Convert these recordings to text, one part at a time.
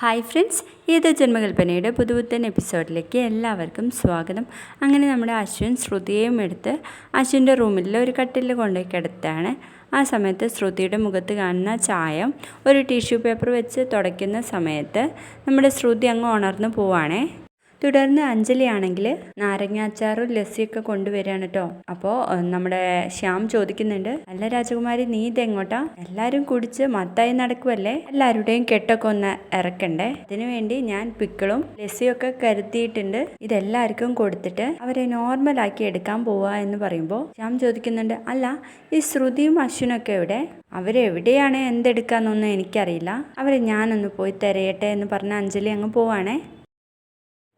Hi friends ഏത് ജന്മകൽപ്പനയുടെ പുതുപുത്തൻ എപ്പിസോഡിലേക്ക് എല്ലാവർക്കും സ്വാഗതം. അങ്ങനെ നമ്മുടെ അശ്വിൻ ശ്രുതിയെയും എടുത്ത് അശ്വിന്റെ റൂമിൽ ഒരു കട്ടിൽ കൊണ്ടുപോയി കിടത്താണ് ആ സമയത്ത് ശ്രുതിയുടെ മുഖത്ത് കാണുന്ന ചായം ഒരു ടിഷ്യൂ പേപ്പർ വെച്ച് തുടയ്ക്കുന്ന സമയത്ത് നമ്മുടെ ശ്രുതി അങ്ങ് ഉണർന്നു പോവാണേ തുടർന്ന് അഞ്ജലി ആണെങ്കിൽ നാരങ്ങാച്ചാറും ലസ്സിയൊക്കെ കൊണ്ടുവരികയാണ് കേട്ടോ. അപ്പോൾ നമ്മുടെ ശ്യാം ചോദിക്കുന്നുണ്ട് അല്ല രാജകുമാരി നീ ഇതെങ്ങോട്ടാ? എല്ലാവരും കുടിച്ച് മത്തായി നടക്കുമല്ലേ എല്ലാവരുടെയും കെട്ടൊക്കെ ഒന്ന് ഇറക്കണ്ടേ? ഇതിനുവേണ്ടി ഞാൻ പിക്കിളും ലസ്സിയൊക്കെ കരുത്തിയിട്ടുണ്ട് ഇതെല്ലാവർക്കും കൊടുത്തിട്ട് അവരെ നോർമലാക്കി എടുക്കാൻ പോവുക എന്ന് പറയുമ്പോൾ ശ്യാം ചോദിക്കുന്നുണ്ട് അല്ല ഈ ശ്രുതിയും അശ്വിനൊക്കെ എവിടെ? അവരെവിടെയാണ് എന്തെടുക്കാന്നൊന്നും എനിക്കറിയില്ല. അവരെ ഞാനൊന്ന് പോയി തിരയട്ടെ എന്ന് പറഞ്ഞ അഞ്ജലി അങ്ങ് പോവാണേ.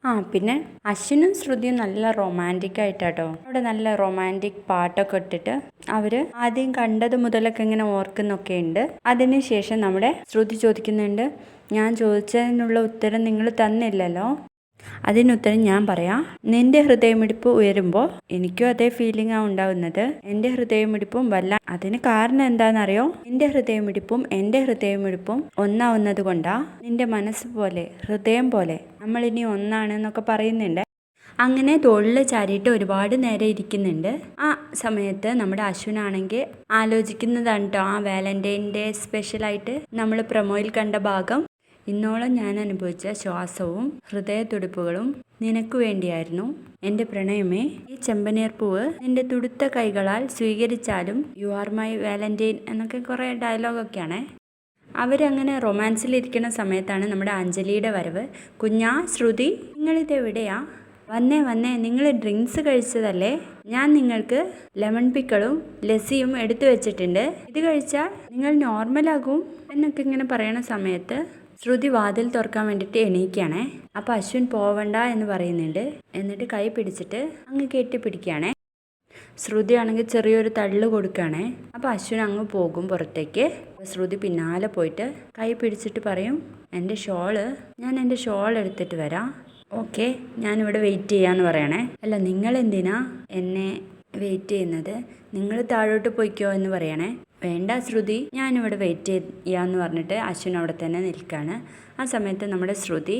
ആ പിന്നെ അശ്വിനും ശ്രുതിയും നല്ല റൊമാന്റിക് ആയിട്ടാട്ടോ. അവിടെ നല്ല റൊമാന്റിക് പാട്ടൊക്കെ ഇട്ടിട്ട് അവർ ആദ്യം കണ്ടത് മുതലൊക്കെ ഇങ്ങനെ ഓർക്കുന്നൊക്കെ ഉണ്ട്. അതിനുശേഷം നമ്മുടെ ശ്രുതി ചോദിക്കുന്നുണ്ട് ഞാൻ ചോദിച്ചതിനുള്ള ഉത്തരം നിങ്ങൾ തന്നില്ലല്ലോ? അതിനുത്തരം ഞാൻ പറയാം നിന്റെ ഹൃദയമിടിപ്പ് ഉയരുമ്പോൾ എനിക്കും അതേ ഫീലിംഗ് ആണ് ഉണ്ടാവുന്നത്. എന്റെ ഹൃദയമിടിപ്പും വല്ല അതിന് കാരണം എന്താണെന്നറിയോ? നിന്റെ ഹൃദയമിടിപ്പും എന്റെ ഹൃദയമിടിപ്പും ഒന്നാവുന്നത് കൊണ്ടാ നിന്റെ മനസ്സ് പോലെ ഹൃദയം പോലെ നമ്മൾ ഇനി ഒന്നാണ് എന്നൊക്കെ പറയുന്നുണ്ട്. അങ്ങനെ തോളിൽ ചാരിയിട്ട് ഒരുപാട് നേരം ഇരിക്കുന്നുണ്ട്. ആ സമയത്ത് നമ്മുടെ അശ്വിനാണെങ്കിൽ ആലോചിക്കുന്നതാണ് കേട്ടോ ആ വാലന്റൈൻ ഡേ സ്പെഷ്യലായിട്ട് നമ്മൾ പ്രൊമോയിൽ കണ്ട ഭാഗം. ഇന്നോളം ഞാൻ അനുഭവിച്ച ശ്വാസവും ഹൃദയത്തുടിപ്പുകളും നിനക്ക് വേണ്ടിയായിരുന്നു. എന്റെ പ്രണയമേ ഈ ചെമ്പനീർ പൂവ് നിന്റെ തുടുത്ത കൈകളാൽ സ്വീകരിച്ചാലും യു ആർ മൈ വാലന്റൈൻ എന്നൊക്കെ കുറേ ഡയലോഗൊക്കെയാണ് അവരങ്ങനെ റൊമാൻസിലിരിക്കുന്ന സമയത്താണ് നമ്മുടെ അഞ്ജലിയുടെ വരവ്. കുഞ്ഞാ ശ്രുതി നിങ്ങളിതെവിടെയാ വന്നേ വന്നേ നിങ്ങൾ ഡ്രിങ്ക്സ് കഴിച്ചതല്ലേ? ഞാൻ നിങ്ങൾക്ക് ലെമൺ പിക്കളും ലസ്സിയും എടുത്തു വെച്ചിട്ടുണ്ട്. ഇത് കഴിച്ചാൽ നിങ്ങൾ നോർമലാകും എന്നൊക്കെ ഇങ്ങനെ പറയണ സമയത്ത് ശ്രുതി വാതിൽ തുറക്കാൻ വേണ്ടിയിട്ട് എണീക്കുകയാണേ. അപ്പോൾ അശ്വിൻ പോവണ്ട എന്ന് പറയുന്നുണ്ട്. എന്നിട്ട് കൈ പിടിച്ചിട്ട് അങ്ങ് കെട്ടിപ്പിടിക്കുകയാണേ ശ്രുതി ആണെങ്കിൽ ചെറിയൊരു തള്ളു കൊടുക്കുകയാണേ. അപ്പോൾ അശ്വിൻ അങ്ങ് പോകും പുറത്തേക്ക്. ശ്രുതി പിന്നാലെ പോയിട്ട് കൈ പിടിച്ചിട്ട് പറയും എന്റെ ഷോൾ ഞാൻ എന്റെ ഷോൾ എടുത്തിട്ട് വരാം. ഓക്കെ ഞാനിവിടെ വെയിറ്റ് ചെയ്യാന്ന് പറയണേ. അല്ല നിങ്ങൾ എന്തിനാ എന്നെ വെയിറ്റ് ചെയ്യുന്നത്? നിങ്ങൾ താഴോട്ട് പോയിക്കോ എന്ന് പറയണേ. വേണ്ട ശ്രുതി. ഞാനിവിടെ വെയിറ്റ് ചെയ്യാന്ന് പറഞ്ഞിട്ട് അശ്വിൻ അവിടെ തന്നെ നിൽക്കുകയാണ് ആ സമയത്ത് നമ്മുടെ ശ്രുതി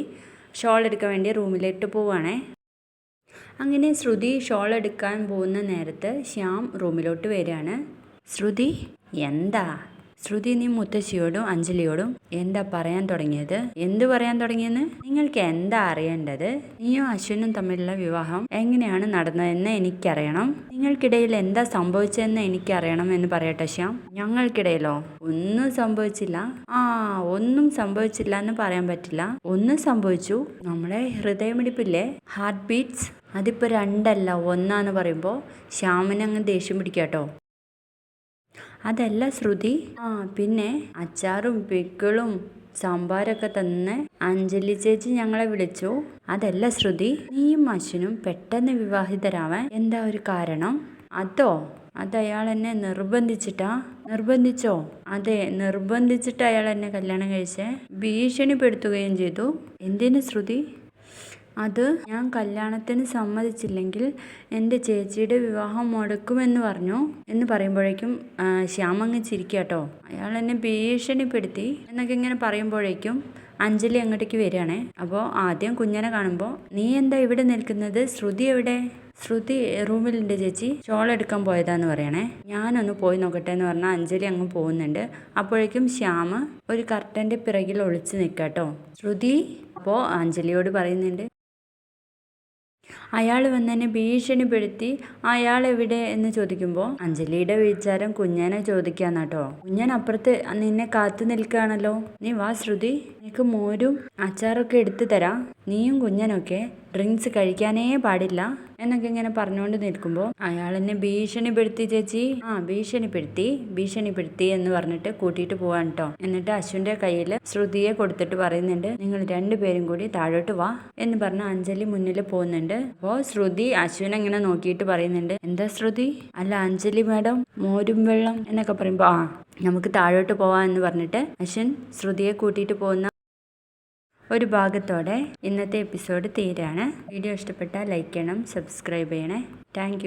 ഷോൾ എടുക്കാൻ വേണ്ടി റൂമിലിട്ട് പോവുകയാണേ അങ്ങനെ ശ്രുതി ഷോൾ എടുക്കാൻ പോകുന്ന നേരത്ത് ശ്യാം റൂമിലോട്ട് വരികയാണ്. ശ്രുതി എന്താ? ശ്രുതി നീ മുത്തശ്ശിയോടും അഞ്ജലിയോടും എന്താ പറയാൻ തുടങ്ങിയത്? എന്ത് പറയാൻ തുടങ്ങിയെന്ന്? നിങ്ങൾക്ക് എന്താ അറിയേണ്ടത്? നീയും അശ്വിനും തമ്മിലുള്ള വിവാഹം എങ്ങനെയാണ് നടന്നതെന്ന് എനിക്കറിയണം. നിങ്ങൾക്കിടയിൽ എന്താ സംഭവിച്ചതെന്ന് എനിക്കറിയണം എന്ന് പറയട്ടെ ശ്യാം. ഞങ്ങൾക്കിടയിലോ? ഒന്നും സംഭവിച്ചില്ല. ആ ഒന്നും സംഭവിച്ചില്ല എന്ന് പറയാൻ പറ്റില്ല. ഒന്നും സംഭവിച്ചു. നമ്മളെ ഹൃദയമിടിപ്പില്ലേ? ഹാർട്ട് ബീറ്റ്സ് അതിപ്പോൾ രണ്ടല്ല ഒന്നാന്ന് പറയുമ്പോൾ ശ്യാമിനങ്ങ് ദേഷ്യം പിടിക്കാട്ടോ. അതല്ല ശ്രുതി. ആ പിന്നെ അച്ചാറും പിക്കിളും സാമ്പാരൊക്കെ തന്ന് അഞ്ജലി ചേച്ചി ഞങ്ങളെ വിളിച്ചു. അതല്ല ശ്രുതി നീയും അശ്വിനും പെട്ടെന്ന് വിവാഹിതരാവാൻ എന്താ ഒരു കാരണം? അതോ? അത് അയാൾ എന്നെ നിർബന്ധിച്ചിട്ടാ? നിർബന്ധിച്ചോ? അതെ നിർബന്ധിച്ചിട്ട് അയാൾ എന്നെ കല്യാണം കഴിച്ച്? ഭീഷണിപ്പെടുത്തുകയും ചെയ്തു. എന്തിനു ശ്രുതി? അത് ഞാൻ കല്യാണത്തിന് സമ്മതിച്ചില്ലെങ്കിൽ എന്റെ ചേച്ചിയുടെ വിവാഹം മുടക്കുമെന്ന് പറഞ്ഞു. എന്ന് പറയുമ്പോഴേക്കും ശ്യാമങ്ങ് ചിരിക്കുക കേട്ടോ അയാൾ എന്നെ ഭീഷണിപ്പെടുത്തി എന്നൊക്കെ ഇങ്ങനെ പറയുമ്പോഴേക്കും അഞ്ജലി അങ്ങോട്ടേക്ക് വരികയാണേ. അപ്പോൾ ആദ്യം കുഞ്ഞനെ കാണുമ്പോൾ നീ എന്താ ഇവിടെ നിൽക്കുന്നത്? ശ്രുതി എവിടെ? ശ്രുതി റൂമിലുണ്ട് ചേച്ചി. ഷോൾ എടുക്കാൻ പോയതാന്ന് പറയണേ. ഞാനൊന്ന് പോയി നോക്കട്ടെ എന്ന് പറഞ്ഞാൽ അഞ്ജലി അങ്ങ് പോകുന്നുണ്ട്. അപ്പോഴേക്കും ശ്യാമ ഒരു കർട്ടന്റെ പിറകിൽ ഒളിച്ച് നിൽക്കാട്ടോ ശ്രുതി? അപ്പോൾ അഞ്ജലിയോട് പറയുന്നുണ്ട് അയാൾ വന്നെന്നെ ഭീഷണിപ്പെടുത്തി അയാൾ എവിടെ എന്ന് ചോദിക്കുമ്പോൾ അഞ്ജലിയുടെ വിചാരം കുഞ്ഞനെ ചോദിക്കാന്നാട്ടോ. കുഞ്ഞൻ അപ്പുറത്ത് നിന്നെ കാത്തു നിൽക്കുകയാണല്ലോ. നീ വാ ശ്രുതി. നിനക്ക് മോരും അച്ചാറൊക്കെ എടുത്തു തരാം. നീയും കുഞ്ഞനൊക്കെ ഡ്രിങ്ക്സ് കഴിക്കാനേ പാടില്ല. എന്നൊക്കെ ഇങ്ങനെ പറഞ്ഞുകൊണ്ട് നിൽക്കുമ്പോൾ അയാൾ എന്നെ ഭീഷണിപ്പെടുത്തി ചേച്ചി. ആ ഭീഷണിപ്പെടുത്തി ഭീഷണിപ്പെടുത്തി എന്ന് പറഞ്ഞിട്ട് കൂട്ടിയിട്ട് പോവാൻ കേട്ടോ എന്നിട്ട് അശ്വിന്റെ കയ്യിൽ ശ്രുതിയെ കൊടുത്തിട്ട് പറയുന്നുണ്ട് നിങ്ങൾ രണ്ടുപേരും കൂടി താഴോട്ട് വാ എന്ന് പറഞ്ഞ അഞ്ജലി മുന്നിൽ പോകുന്നുണ്ട്. അപ്പോൾ ശ്രുതി അശ്വിനെ ഇങ്ങനെ നോക്കിയിട്ട് പറയുന്നുണ്ട് എന്താ ശ്രുതി? അല്ല അഞ്ജലി മാഡം മോരും വെള്ളം എന്നൊക്കെ പറയുമ്പോൾ ആ നമുക്ക് താഴോട്ട് പോവാം എന്ന് പറഞ്ഞിട്ട് അശ്വിൻ ശ്രുതിയെ കൂട്ടിയിട്ട് പോകുന്ന ഒരു ഭാഗത്തോടെ ഇന്നത്തെ എപ്പിസോഡ് തീരാണ്. വീഡിയോ ഇഷ്ടപ്പെട്ടാൽ ലൈക്ക് ചെയ്യണം സബ്സ്ക്രൈബ് ചെയ്യണേ. താങ്ക്